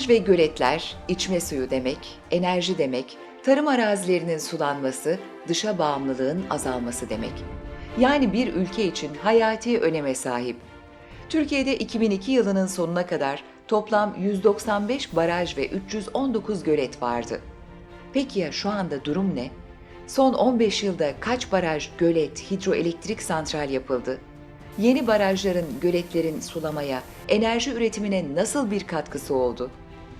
Baraj ve göletler içme suyu demek, enerji demek, tarım arazilerinin sulanması, dışa bağımlılığın azalması demek. Yani bir ülke için hayati öneme sahip. Türkiye'de 2002 yılının sonuna kadar toplam 195 baraj ve 319 gölet vardı. Peki ya şu anda durum ne? Son 15 yılda kaç baraj, gölet, hidroelektrik santral yapıldı? Yeni barajların, göletlerin sulamaya, enerji üretimine nasıl bir katkısı oldu?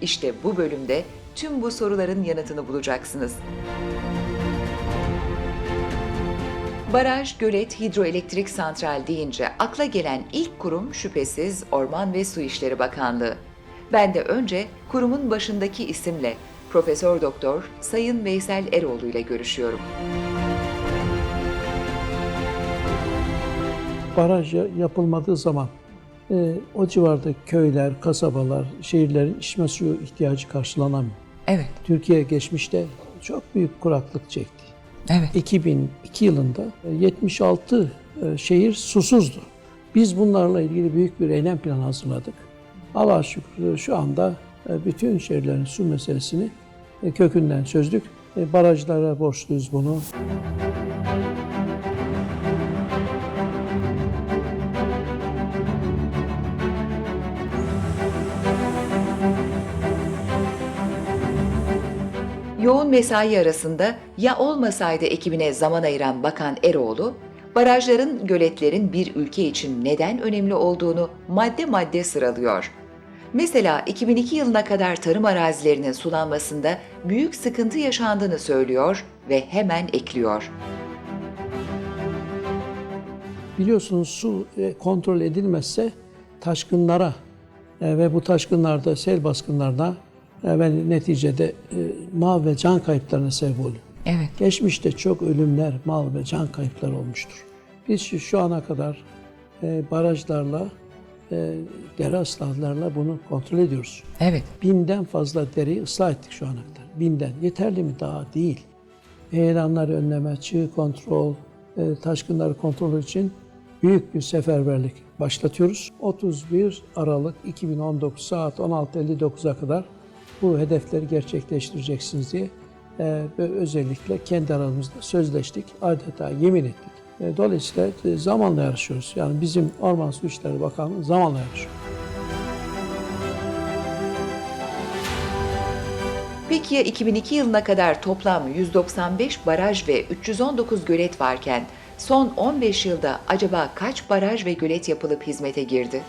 İşte bu bölümde tüm bu soruların yanıtını bulacaksınız. Baraj, gölet, hidroelektrik santral deyince akla gelen ilk kurum şüphesiz Orman ve Su İşleri Bakanlığı. Ben de önce kurumun başındaki isimle Profesör Doktor Sayın Veysel Eroğlu ile görüşüyorum. baraj ya- yapılmadığı zaman e, o civarda köyler, kasabalar, şehirlerin içme suyu ihtiyacı karşılanamıyor. Evet, Türkiye geçmişte çok büyük kuraklık çekti. evet. 2002 yılında e, 76 e, şehir susuzdu. Biz bunlarla ilgili büyük bir eylem planı hazırladık. Allah'a şükür şu anda e, bütün şehirlerin su meselesini e, kökünden çözdük. E, Barajlara borçluyuz bunu. Yoğun mesai arasında ya olmasaydı ekibine zaman ayıran Bakan Eroğlu, barajların, göletlerin bir ülke için neden önemli olduğunu madde madde sıralıyor. Mesela 2002 yılına kadar tarım arazilerinin sulanmasında büyük sıkıntı yaşandığını söylüyor ve hemen ekliyor. Biliyorsunuz su e, kontrol edilmezse taşkınlara e, ve bu taşkınlarda sel baskınlarına ve neticede e, mal ve can kayıplarına sebep oluyor. Evet. Geçmişte çok ölümler, mal ve can kayıpları olmuştur. Biz şu, şu ana kadar e, barajlarla, e, dere ıslahlarla bunu kontrol ediyoruz. Evet. Binden fazla dereyi ıslah ettik şu ana kadar. Binden. Yeterli mi? Daha değil. Heyelanları önleme, çığ kontrol, e, taşkınları kontrol için büyük bir seferberlik başlatıyoruz. 31 Aralık 2019 saat 16.59'a kadar bu hedefleri gerçekleştireceksiniz diye e, özellikle kendi aramızda sözleştik. Adeta yemin ettik. E, Dolayısıyla e, zamanla yarışıyoruz. Yani bizim Orman Su İşleri Bakanlığı zamanla yarışıyor. Peki ya 2002 yılına kadar toplam 195 baraj ve 319 gölet varken son 15 yılda acaba kaç baraj ve gölet yapılıp hizmete girdi?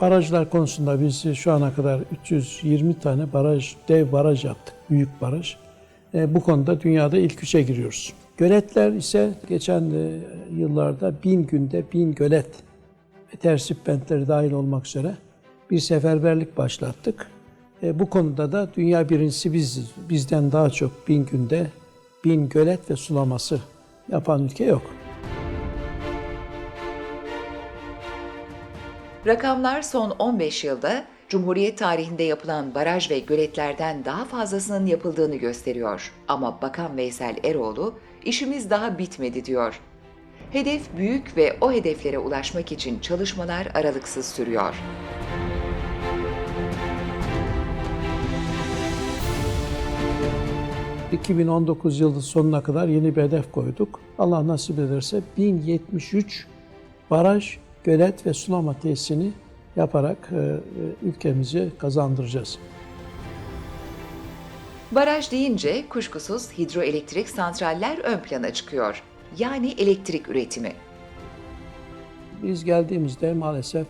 Barajlar konusunda biz şu ana kadar 320 tane baraj, dev baraj yaptık. Büyük baraj. E, bu konuda dünyada ilk üçe giriyoruz. Göletler ise geçen e, yıllarda bin günde bin gölet ve tersip bentleri dahil olmak üzere bir seferberlik başlattık. E, bu konuda da dünya birincisi biziz. Bizden daha çok bin günde bin gölet ve sulaması yapan ülke yok. Rakamlar son 15 yılda Cumhuriyet tarihinde yapılan baraj ve göletlerden daha fazlasının yapıldığını gösteriyor. Ama Bakan Veysel Eroğlu işimiz daha bitmedi diyor. Hedef büyük ve o hedeflere ulaşmak için çalışmalar aralıksız sürüyor. ...2019 yılı sonuna kadar yeni bir hedef koyduk. Allah nasip ederse 1073 baraj, gölet ve sulama tesisini yaparak e, e, ülkemizi kazandıracağız. Baraj deyince kuşkusuz hidroelektrik santraller ön plana çıkıyor. Yani elektrik üretimi. Biz geldiğimizde maalesef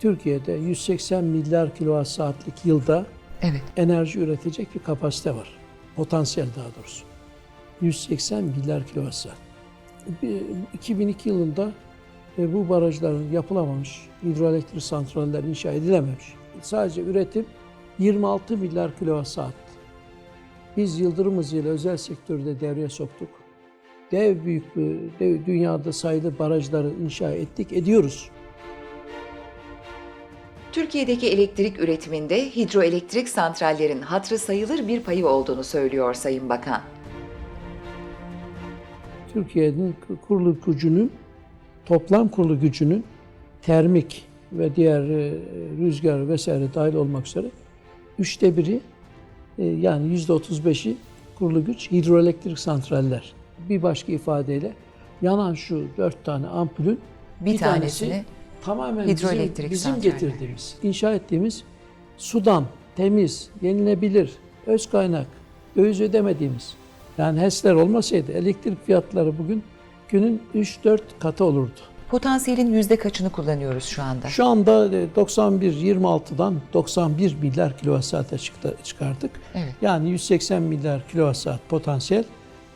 Türkiye'de 180 milyar kilowatt saatlik yılda Evet. enerji üretecek bir kapasite var. Potansiyel daha doğrusu. 180 milyar kilowatt saat. Bir- 2002 yılında e, bu barajların yapılamamış, hidroelektrik santraller inşa edilememiş. Sadece üretim 26 milyar kilowatt saat. Biz yıldırım hızıyla özel sektörü de devreye soktuk. Dev büyük bir, dev dünyada sayılı barajları inşa ettik, ediyoruz. Türkiye'deki elektrik üretiminde hidroelektrik santrallerin hatrı sayılır bir payı olduğunu söylüyor Sayın Bakan. Türkiye'nin kurulu gücünün, toplam kurulu gücünün termik, ve diğer e, rüzgar vesaire dahil olmak üzere üçte biri e, yani yüzde otuz beşi kurulu güç hidroelektrik santraller. Bir başka ifadeyle yanan şu dört tane ampulün Bir tanesini tamamen hidroelektrik bizim, bizim santraller. getirdiğimiz, inşa ettiğimiz sudan temiz, yenilebilir, öz kaynak, döviz ödemediğimiz. Yani HES'ler olmasaydı elektrik fiyatları bugün günün 3-4 katı olurdu. potansiyelin yüzde kaçını kullanıyoruz şu anda? Şu anda e, 91-26'dan 91 milyar kilowatt saate çıktı, çıkardık. Evet. Yani 180 milyar kilowatt saat potansiyel.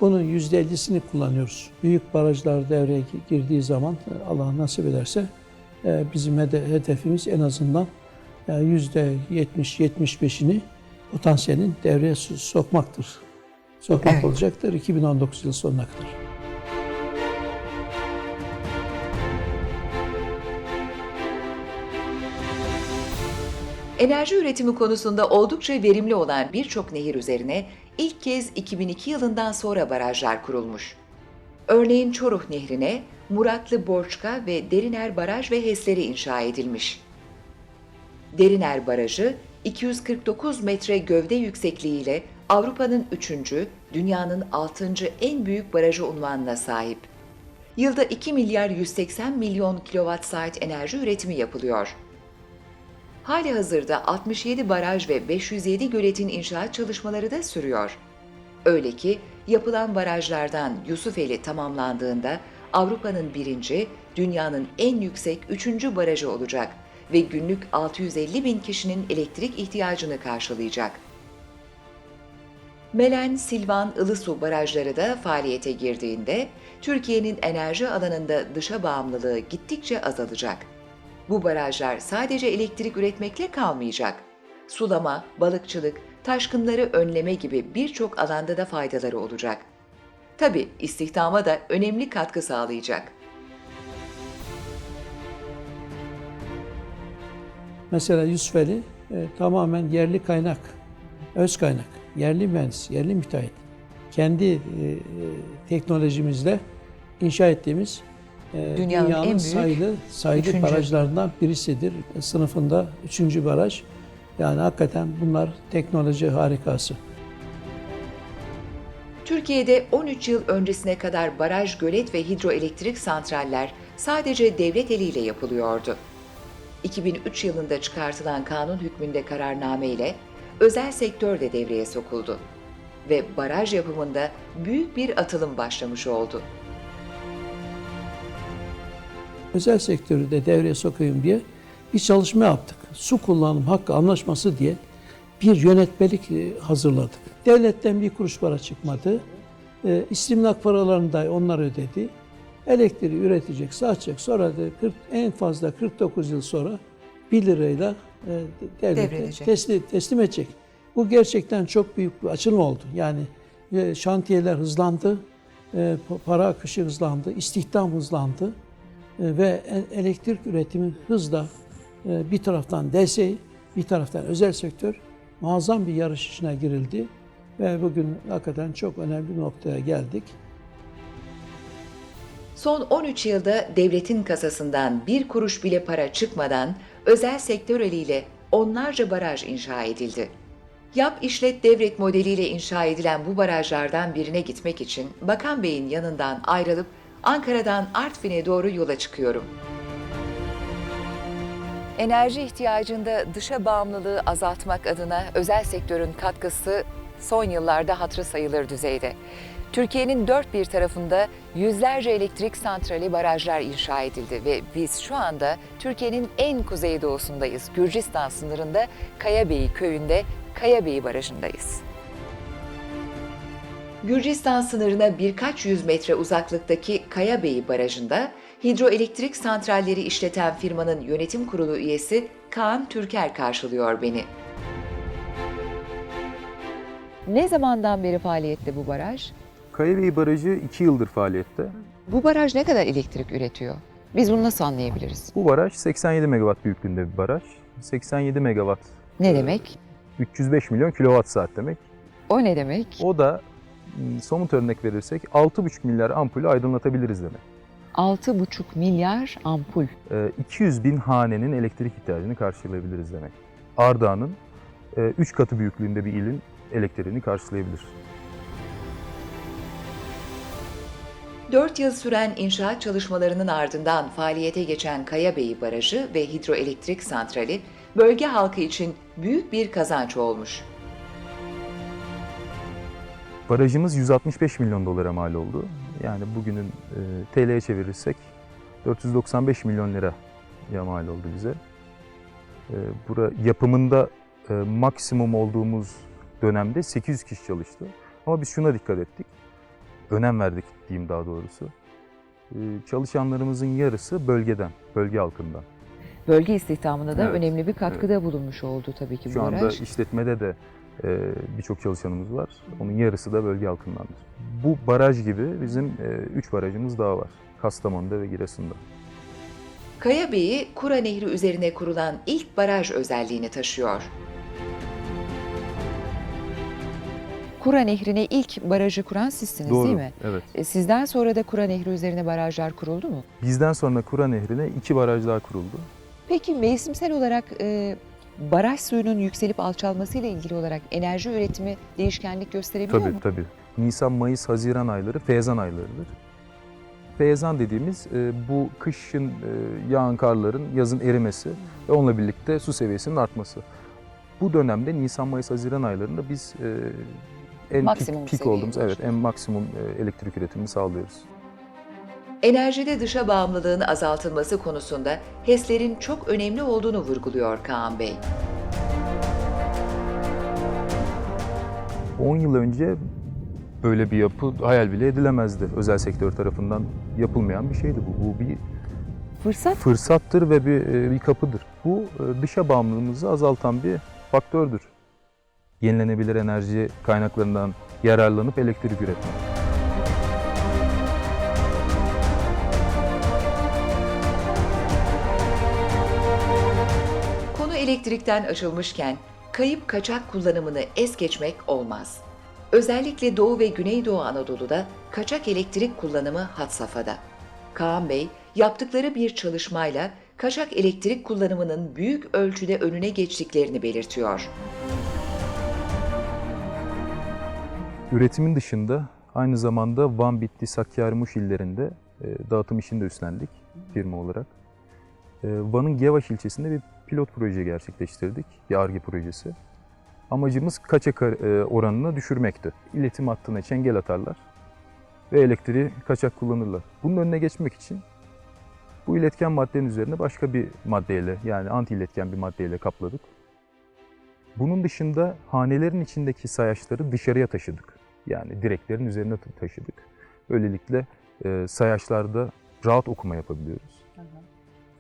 Bunun %50'sini kullanıyoruz. Büyük barajlar devreye gi- girdiği zaman e, Allah nasip ederse e, bizim hede- hedefimiz en azından e, %70-75'ini potansiyelin devreye so- sokmaktır. Sokmak Evet. olacaktır 2019 yılı sonuna kadar. Enerji üretimi konusunda oldukça verimli olan birçok nehir üzerine ilk kez 2002 yılından sonra barajlar kurulmuş. Örneğin Çoruh Nehri'ne Muratlı Borçka ve Deriner Baraj ve HES'leri inşa edilmiş. Deriner Barajı 249 metre gövde yüksekliğiyle Avrupa'nın 3. dünyanın 6. en büyük barajı unvanına sahip. Yılda 2 milyar 180 milyon kilowatt saat enerji üretimi yapılıyor. Hali hazırda 67 baraj ve 507 göletin inşaat çalışmaları da sürüyor. Öyle ki yapılan barajlardan Yusufeli tamamlandığında Avrupa'nın birinci, dünyanın en yüksek üçüncü barajı olacak ve günlük 650 bin kişinin elektrik ihtiyacını karşılayacak. Melen, Silvan, Ilısu barajları da faaliyete girdiğinde Türkiye'nin enerji alanında dışa bağımlılığı gittikçe azalacak. Bu barajlar sadece elektrik üretmekle kalmayacak. Sulama, balıkçılık, taşkınları önleme gibi birçok alanda da faydaları olacak. Tabi istihdama da önemli katkı sağlayacak. Mesela Yusufeli e, tamamen yerli kaynak, öz kaynak, yerli mühendis, yerli müteahhit. Kendi e, e, teknolojimizle inşa ettiğimiz e, Dünyanın en büyük sayılı, sayılı üçüncü. barajlarından birisidir. Sınıfında üçüncü baraj. Yani hakikaten bunlar teknoloji harikası. Türkiye'de 13 yıl öncesine kadar baraj, gölet ve hidroelektrik santraller sadece devlet eliyle yapılıyordu. 2003 yılında çıkartılan kanun hükmünde kararname ile özel sektör de devreye sokuldu ve baraj yapımında büyük bir atılım başlamış oldu. Özel sektörü de devreye sokayım diye bir çalışma yaptık. Su kullanım hakkı anlaşması diye bir yönetmelik e, hazırladık. Devletten bir kuruş para çıkmadı. E, istimlak paralarını da onlar ödedi. Elektriği üretecek, satacak. Sonra da 40, en fazla 49 yıl sonra 1 lirayla e, devlete teslim, teslim edecek. Bu gerçekten çok büyük bir açılım oldu. Yani e, şantiyeler hızlandı, e, para akışı hızlandı, istihdam hızlandı. E, ve elektrik üretimi hızla e, bir taraftan DSİ, bir taraftan özel sektör muazzam bir yarış içine girildi ve bugün hakikaten çok önemli bir noktaya geldik. Son 13 yılda devletin kasasından bir kuruş bile para çıkmadan özel sektör eliyle onlarca baraj inşa edildi. Yap işlet devret modeliyle inşa edilen bu barajlardan birine gitmek için Bakan Bey'in yanından ayrılıp Ankara'dan Artvin'e doğru yola çıkıyorum. Enerji ihtiyacında dışa bağımlılığı azaltmak adına özel sektörün katkısı son yıllarda hatırı sayılır düzeyde. Türkiye'nin dört bir tarafında yüzlerce elektrik santrali barajlar inşa edildi ve biz şu anda Türkiye'nin en kuzeydoğusundayız. Gürcistan sınırında Kayabeyi köyünde Kayabeyi Barajı'ndayız. Gürcistan sınırına birkaç yüz metre uzaklıktaki Kayabeyi Barajı'nda hidroelektrik santralleri işleten firmanın yönetim kurulu üyesi Kaan Türker karşılıyor beni. Ne zamandan beri faaliyette bu baraj? Kayabey Barajı 2 yıldır faaliyette. Bu baraj ne kadar elektrik üretiyor? Biz bunu nasıl anlayabiliriz? Bu baraj 87 megawatt büyüklüğünde bir baraj. 87 megawatt Ne demek? 305 milyon kilowatt saat demek. O ne demek? O da somut örnek verirsek 6,5 milyar ampulü aydınlatabiliriz demek. 6,5 milyar ampul. Ee, 200 bin hanenin elektrik ihtiyacını karşılayabiliriz demek. Ardahan'ın 3 katı büyüklüğünde bir ilin elektriğini karşılayabilir. 4 yıl süren inşaat çalışmalarının ardından faaliyete geçen Kayabeyi Barajı ve Hidroelektrik Santrali bölge halkı için büyük bir kazanç olmuş. Barajımız 165 milyon dolara mal oldu. Yani bugünün e, TL'ye çevirirsek 495 milyon lira mal oldu bize. E, bura yapımında e, maksimum olduğumuz dönemde 800 kişi çalıştı. Ama biz şuna dikkat ettik. Önem verdik diyeyim daha doğrusu. E, çalışanlarımızın yarısı bölgeden, bölge halkından. Bölge istihdamına da Evet, önemli bir katkıda bulunmuş oldu tabii ki bu Şu anda baraj. işletmede de birçok çalışanımız var. Onun yarısı da bölge halkındandır. Bu baraj gibi bizim 3 barajımız daha var. Kastamonu'da ve Giresun'da. Kayabeyi, Kura Nehri üzerine kurulan ilk baraj özelliğini taşıyor. Kura Nehri'ne ilk barajı kuran sizsiniz Doğru. değil mi? Evet. E, Sizden sonra da Kura Nehri üzerine barajlar kuruldu mu? Bizden sonra Kura Nehri'ne iki baraj daha kuruldu. Peki mevsimsel olarak e, baraj suyunun yükselip alçalması ile ilgili olarak enerji üretimi değişkenlik gösterebiliyor Tabii mu? tabii. Nisan, Mayıs, Haziran ayları feyzan aylarıdır. Feyzan dediğimiz e, bu kışın e, yağan karların yazın erimesi ve onunla birlikte su seviyesinin artması. Bu dönemde Nisan, Mayıs, Haziran aylarında biz e, en Maksimum pik, pik olduğumuz, evet en maksimum elektrik üretimini sağlıyoruz. Enerjide dışa bağımlılığın azaltılması konusunda HES'lerin çok önemli olduğunu vurguluyor Kaan Bey. 10 yıl önce böyle bir yapı hayal bile edilemezdi. Özel sektör tarafından yapılmayan bir şeydi bu. Bu bir Fırsat fırsattır ve bir, e, bir kapıdır. Bu e, dışa bağımlılığımızı azaltan bir faktördür. Yenilenebilir enerji kaynaklarından yararlanıp elektrik üretmek. Elektrikten açılmışken kayıp kaçak kullanımını es geçmek olmaz. Özellikle Doğu ve Güneydoğu Anadolu'da kaçak elektrik kullanımı had safhada. Kaan Bey yaptıkları bir çalışmayla kaçak elektrik kullanımının büyük ölçüde önüne geçtiklerini belirtiyor. Üretimin dışında aynı zamanda Van, Bitlis, Hakkari, Muş illerinde e, dağıtım işini de üstlendik firma olarak. E, Van'ın Gevaş ilçesinde bir pilot proje gerçekleştirdik, bir ARGE projesi. Amacımız kaçak e, oranını düşürmekti. İletim hattına çengel atarlar ve elektriği kaçak kullanırlar. Bunun önüne geçmek için bu iletken maddenin üzerine başka bir maddeyle yani anti iletken bir maddeyle kapladık. Bunun dışında hanelerin içindeki sayaçları dışarıya taşıdık. Yani direklerin üzerine ta- taşıdık. Böylelikle e, sayaçlarda rahat okuma yapabiliyoruz.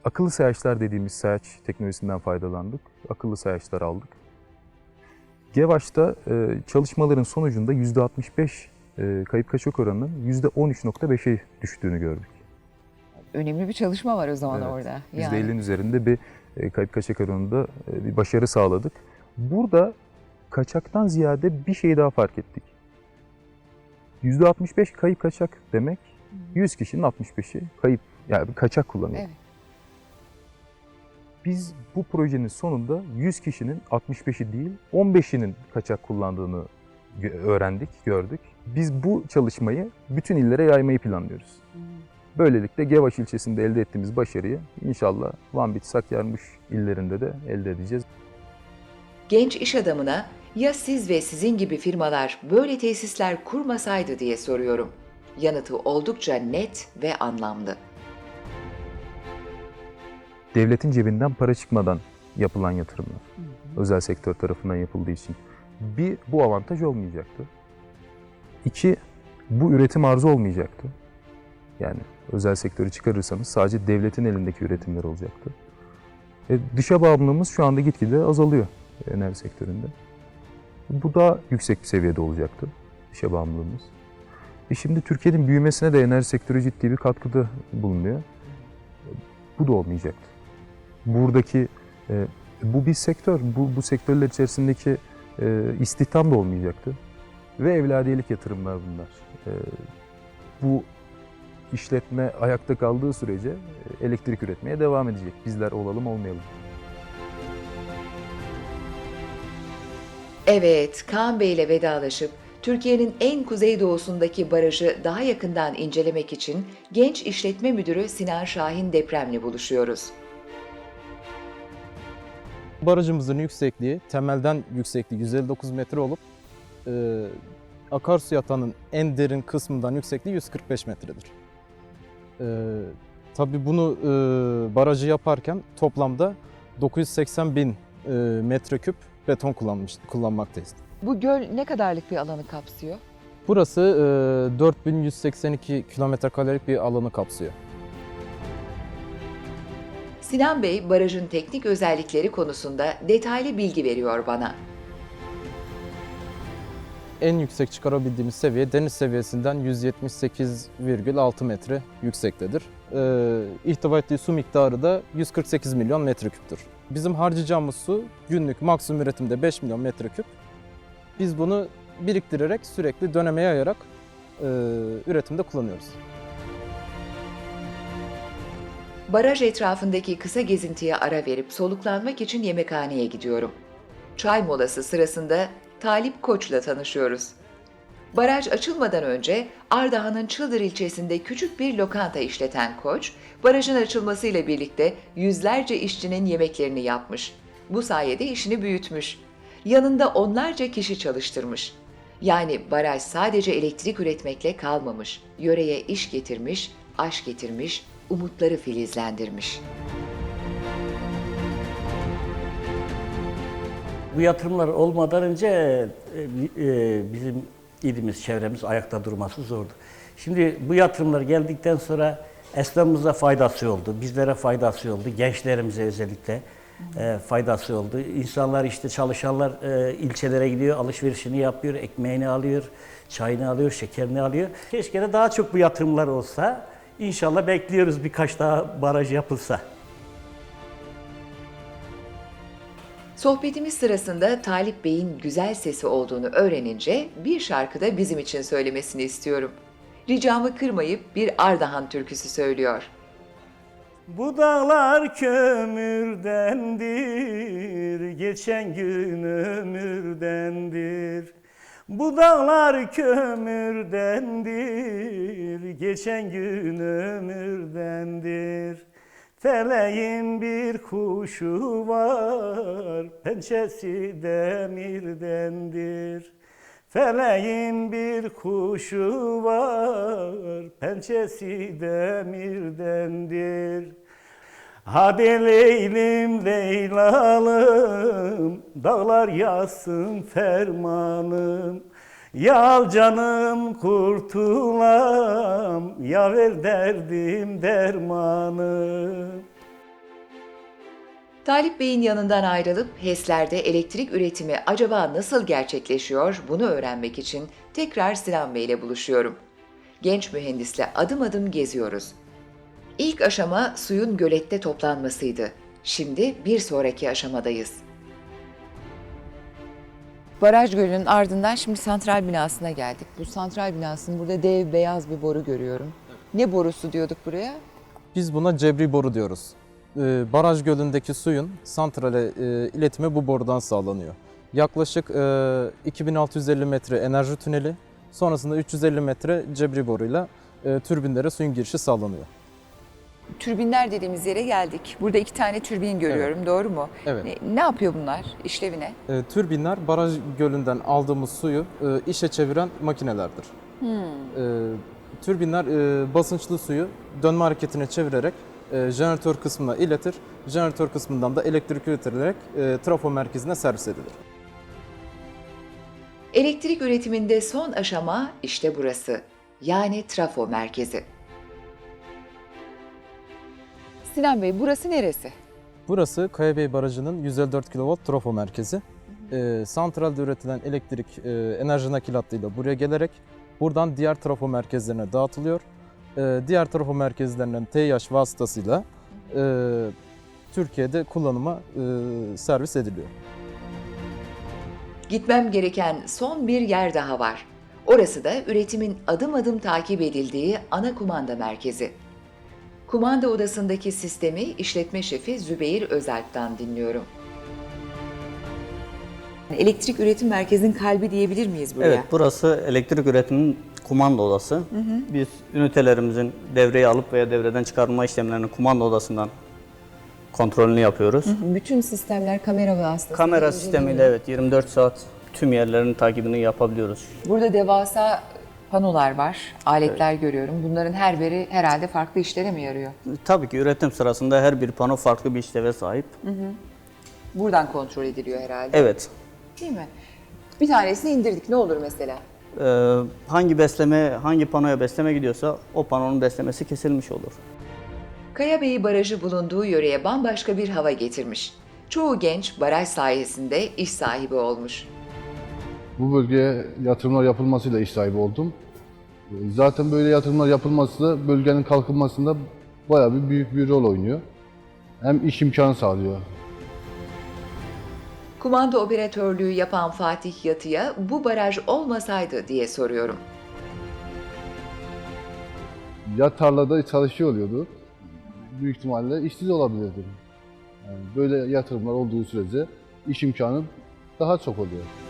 Akıllı sayaçlar dediğimiz sayaç teknolojisinden faydalandık. Akıllı sayaçlar aldık. Gevaş'ta e, çalışmaların sonucunda %65 e, kayıp kaçak oranının %13.5'e düştüğünü gördük. önemli bir çalışma var o zaman Evet, orada. %50'nin üzerinde bir e, kayıp kaçak oranında bir başarı sağladık. Burada kaçaktan ziyade bir şey daha fark ettik. %65 kayıp kaçak demek 100 kişinin 65'i kayıp yani kaçak kullanıyor. Evet. Biz bu projenin sonunda 100 kişinin 65'i değil 15'inin kaçak kullandığını öğrendik, gördük. Biz bu çalışmayı bütün illere yaymayı planlıyoruz. Böylelikle Gevaş ilçesinde elde ettiğimiz başarıyı inşallah Van, Bitlis, Hakkari, Muş illerinde de elde edeceğiz. Genç iş adamına ya siz ve sizin gibi firmalar böyle tesisler kurmasaydı diye soruyorum. Yanıtı oldukça net ve anlamlı. Devletin cebinden para çıkmadan yapılan yatırımlar. Özel sektör tarafından yapıldığı için. Bir, bu avantaj olmayacaktı. İki, bu üretim arzı olmayacaktı. Yani özel sektörü çıkarırsanız sadece devletin elindeki üretimler olacaktı. E, dışa bağımlılığımız şu anda gitgide azalıyor enerji sektöründe. Bu daha yüksek bir seviyede olacaktı dışa bağımlılığımız. E şimdi Türkiye'nin büyümesine de enerji sektörü ciddi bir katkıda bulunuyor. Bu da olmayacaktı. Buradaki e, bu bir sektör, bu, bu sektörler içerisindeki e, istihdam da olmayacaktı. Ve evladiyelik yatırımlar bunlar. E, bu işletme ayakta kaldığı sürece e, elektrik üretmeye devam edecek. Bizler olalım olmayalım. Evet, Kaan Bey ile vedalaşıp Türkiye'nin en kuzeydoğusundaki barajı daha yakından incelemek için Genç İşletme Müdürü Sinan Şahin Deprem'le buluşuyoruz. Barajımızın yüksekliği temelden yüksekliği 159 metre olup e, akarsu yatağının en derin kısmından yüksekliği 145 metredir. E, tabii bunu e, barajı yaparken toplamda 980 bin e, metreküp beton kullanmış, kullanmaktayız. Bu göl ne kadarlık bir alanı kapsıyor? Burası e, 4182 kilometre karelik bir alanı kapsıyor. Sinan Bey, barajın teknik özellikleri konusunda detaylı bilgi veriyor bana. En yüksek çıkarabildiğimiz seviye deniz seviyesinden 178,6 metre yüksektedir. Ee, ihtiva ettiği su miktarı da 148 milyon metreküptür. Bizim harcayacağımız su günlük maksimum üretimde 5 milyon metreküp. Biz bunu biriktirerek sürekli döneme yayarak e, üretimde kullanıyoruz. Baraj etrafındaki kısa gezintiye ara verip soluklanmak için yemekhaneye gidiyorum. Çay molası sırasında Talip Koç'la tanışıyoruz. Baraj açılmadan önce Ardahan'ın Çıldır ilçesinde küçük bir lokanta işleten Koç, barajın açılmasıyla birlikte yüzlerce işçinin yemeklerini yapmış. Bu sayede işini büyütmüş. Yanında onlarca kişi çalıştırmış. Yani baraj sadece elektrik üretmekle kalmamış. Yöreye iş getirmiş, aş getirmiş, umutları filizlendirmiş. Bu yatırımlar olmadan önce e, e, bizim ilimiz, çevremiz ayakta durması zordu. Şimdi bu yatırımlar geldikten sonra esnafımıza faydası oldu, bizlere faydası oldu, gençlerimize özellikle e, faydası oldu. İnsanlar işte çalışanlar ilçelere gidiyor, alışverişini yapıyor, ekmeğini alıyor, çayını alıyor, şekerini alıyor. Keşke de daha çok bu yatırımlar olsa. İnşallah bekliyoruz birkaç daha baraj yapılsa. Sohbetimiz sırasında Talip Bey'in güzel sesi olduğunu öğrenince bir şarkı da bizim için söylemesini istiyorum. Ricamı kırmayıp bir Ardahan türküsü söylüyor. Bu dağlar kömürdendir, geçen gün ömürdendir. Bu dağlar kömürdendir, geçen gün ömürdendir. Feleğin bir kuşu var, pençesi demirdendir. Feleğin bir kuşu var, pençesi demirdendir. Hadi Leylim Leylalım, dağlar yazsın fermanım. Yal canım kurtulam, ya ver derdim dermanım. Talip Bey'in yanından ayrılıp HES'lerde elektrik üretimi acaba nasıl gerçekleşiyor bunu öğrenmek için tekrar Sinan Bey ile buluşuyorum. Genç mühendisle adım adım geziyoruz. İlk aşama suyun gölette toplanmasıydı. Şimdi bir sonraki aşamadayız. Baraj gölünün ardından şimdi santral binasına geldik. Bu santral binasının burada dev beyaz bir boru görüyorum. Ne borusu diyorduk buraya? Biz buna cebri boru diyoruz. Ee, baraj gölündeki suyun santrale e, iletimi bu borudan sağlanıyor. Yaklaşık e, 2650 metre enerji tüneli, sonrasında 350 metre cebri boruyla e, türbinlere suyun girişi sağlanıyor. Türbinler dediğimiz yere geldik. Burada iki tane türbin görüyorum, doğru mu? Evet. Ne, ne yapıyor bunlar? İşlevi ne? E, türbinler baraj gölünden aldığımız suyu e, işe çeviren makinelerdir. E, türbinler e, basınçlı suyu dönme hareketine çevirerek e, jeneratör kısmına iletir. Jeneratör kısmından da elektrik üretilerek e, trafo merkezine servis edilir. Elektrik üretiminde son aşama işte burası. Yani trafo merkezi. Sinan Bey burası neresi? Burası Kayabey Barajı'nın 154 kW trafo merkezi. Ee, santralde üretilen elektrik e, enerji nakilatıyla buraya gelerek buradan diğer trafo merkezlerine dağıtılıyor. Ee, diğer trafo merkezlerinden TİH vasıtasıyla e, Türkiye'de kullanıma e, servis ediliyor. Gitmem gereken son bir yer daha var. Orası da üretimin adım adım takip edildiği ana kumanda merkezi. Kumanda odasındaki sistemi işletme şefi Zübeyir Özalp'tan dinliyorum. Elektrik üretim merkezinin kalbi diyebilir miyiz buraya? Evet, burası elektrik üretiminin kumanda odası. Biz ünitelerimizin devreye alıp veya devreden çıkarma işlemlerini kumanda odasından kontrolünü yapıyoruz. Bütün sistemler kamera vasıtasıyla Kamera sistemiyle evet 24 saat tüm yerlerin takibini yapabiliyoruz. Burada devasa panolar var, aletler görüyorum. Bunların her biri herhalde farklı işlere mi yarıyor? Tabii ki üretim sırasında her bir pano farklı bir işleve sahip. Buradan kontrol ediliyor herhalde. Evet. Değil mi? Bir tanesini indirdik. Ne olur mesela? Ee, hangi besleme, hangi panoya besleme gidiyorsa o panonun beslemesi kesilmiş olur. Kayabeyi Barajı bulunduğu yöreye bambaşka bir hava getirmiş. Çoğu genç baraj sayesinde iş sahibi olmuş. Bu bölgeye yatırımlar yapılmasıyla iş sahibi oldum. Zaten böyle yatırımlar yapılması da bölgenin kalkınmasında bayağı bir büyük bir rol oynuyor. Hem iş imkanı sağlıyor. Kumanda operatörlüğü yapan Fatih Yatı'ya bu baraj olmasaydı diye soruyorum. Ya tarlada çalışıyor oluyordu. Büyük ihtimalle işsiz olabilirdim. Yani böyle yatırımlar olduğu sürece iş imkanı daha çok oluyor.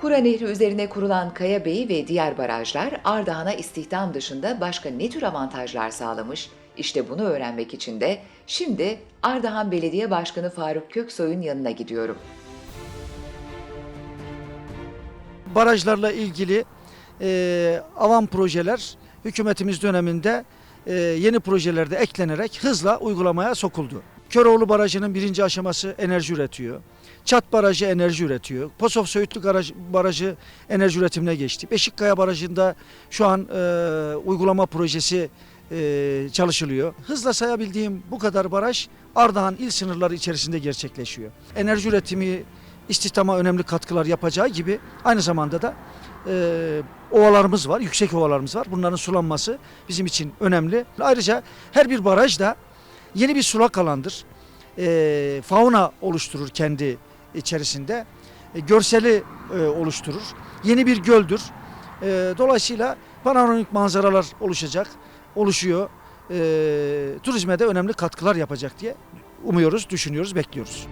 Kura Nehri üzerine kurulan Kayabeyi ve diğer barajlar Ardahan'a istihdam dışında başka ne tür avantajlar sağlamış? İşte bunu öğrenmek için de şimdi Ardahan Belediye Başkanı Faruk Köksoy'un yanına gidiyorum. barajlarla ilgili e, avam projeler hükümetimiz döneminde e, yeni projelerde eklenerek hızla uygulamaya sokuldu. Köroğlu Barajı'nın birinci aşaması enerji üretiyor. Çat Barajı enerji üretiyor. Posof Söğütlü Garaj- Barajı enerji üretimine geçti. Beşikkaya Barajı'nda şu an e, uygulama projesi e, çalışılıyor. Hızla sayabildiğim bu kadar baraj Ardahan il sınırları içerisinde gerçekleşiyor. Enerji üretimi istihdama önemli katkılar yapacağı gibi aynı zamanda da e, ovalarımız var, yüksek ovalarımız var. Bunların sulanması bizim için önemli. Ayrıca her bir baraj da yeni bir sulak alandır. E, fauna oluşturur kendi içerisinde. E, görseli e, oluşturur. Yeni bir göldür. E, dolayısıyla panoramik manzaralar oluşacak, oluşuyor. Turizme de önemli katkılar yapacak diye umuyoruz, düşünüyoruz, bekliyoruz.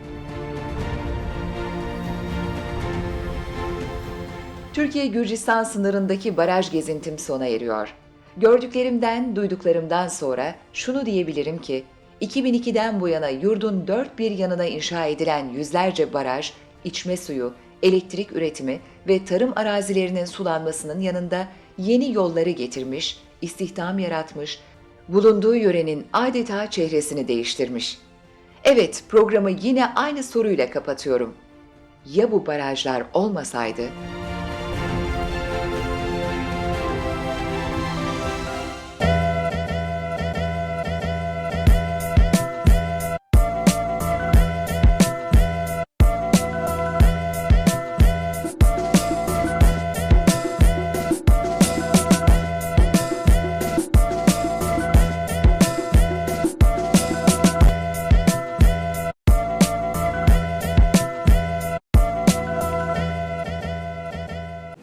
Türkiye-Gürcistan sınırındaki baraj gezintim sona eriyor. Gördüklerimden, duyduklarımdan sonra şunu diyebilirim ki, 2002'den bu yana yurdun dört bir yanına inşa edilen yüzlerce baraj, içme suyu, elektrik üretimi ve tarım arazilerinin sulanmasının yanında yeni yolları getirmiş, istihdam yaratmış, bulunduğu yörenin adeta çehresini değiştirmiş. Evet, programı yine aynı soruyla kapatıyorum. Ya bu barajlar olmasaydı?